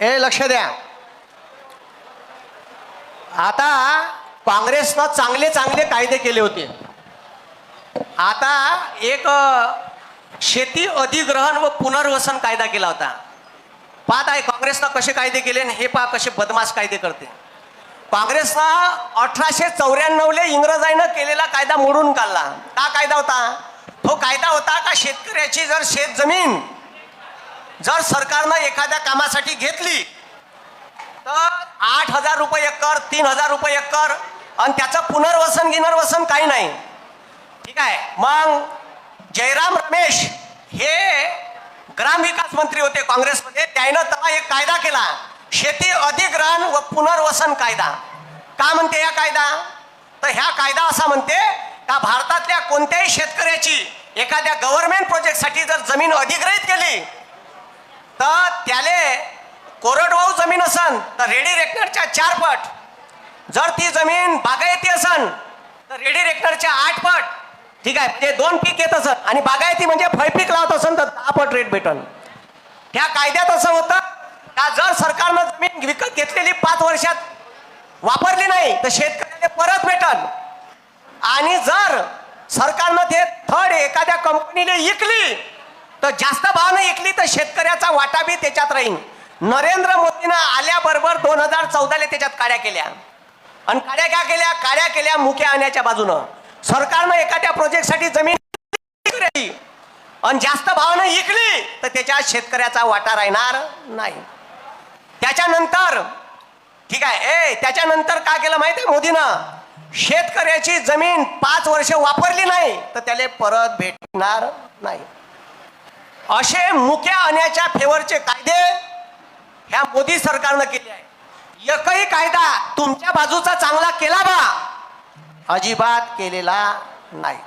हे लक्ष द्या. आता काँग्रेसनं चांगले चांगले कायदे केले होते. आता एक शेती अधिग्रहण व पुनर्वसन कायदा केला होता. पाहत आहे काँग्रेसनं कसे कायदे केले आणि हे पहा कसे बदमाश कायदे करते. काँग्रेसनं अठराशे चौऱ्याण्णवले इंग्रजांनं केलेला कायदा मोडून काढला. का कायदा होता? तो कायदा होता का शेतकऱ्याची जर शेतजमीन जर सरकारनं एखाद्या कामासाठी घेतली तर आठ हजार रुपये एकर तीन हजार रुपये एकर आणि त्याचं पुनर्वसन गिनर्वसन काही नाही. ठीक आहे? मग जयराम रमेश हे ग्रामविकास मंत्री होते काँग्रेसमध्ये. त्यानं तेव्हा एक कायदा केला. शेती अधिग्रहण व पुनर्वसन कायदा. का म्हणते या कायदा? तर ह्या कायदा असा म्हणते का भारतातल्या कोणत्याही शेतकऱ्याची एखाद्या गव्हर्नमेंट प्रोजेक्टसाठी जर जमीन अधिग्रहित केली तर त्याले कोरडवाहू जमीन असन तर रेडी रेकनरच्या चार पट. जर ती जमीन बागायती असन तर रेडी रेकनरच्या आठ पट. ठीक आहे ते दोन पीक येत असत आणि बागायती म्हणजे फळपीक लावत असन तर दहा पट रेट भेटन. त्या कायद्यात असं होतं का जर सरकारनं जमीन विकत घेतलेली पाच वर्षात वापरली नाही तर शेतकऱ्याला परत भेटन. आणि जर सरकारनं ते थर्ड एखाद्या कंपनीने विकली तर जास्त भावानं ऐकली तर शेतकऱ्याचा वाटा बी त्याच्यात राहील नरेंद्र मोदीनं आल्याबरोबर दोन हजार चौदाला त्याच्यात काड्या केल्या. आणि काड्या काय केल्या? काड्या केल्या मुक्या आणण्याच्या बाजूनं. सरकारनं एखाद्या प्रोजेक्टसाठी जमीन आणि जास्त भावानं ऐकली तर त्याच्यात शेतकऱ्याचा वाटा राहणार नाही. त्याच्यानंतर ठीक आहे ए त्याच्यानंतर काय केलं माहिती आहे मोदीनं? शेतकऱ्याची जमीन पाच वर्ष वापरली नाही तर त्याला परत भेटणार नाही. असे मुक्या आणण्याच्या फेवरचे कायदे ह्या मोदी सरकारनं केले आहे एकही कायदा तुमच्या बाजूचा चांगला केला बा अजिबात केलेला नाही.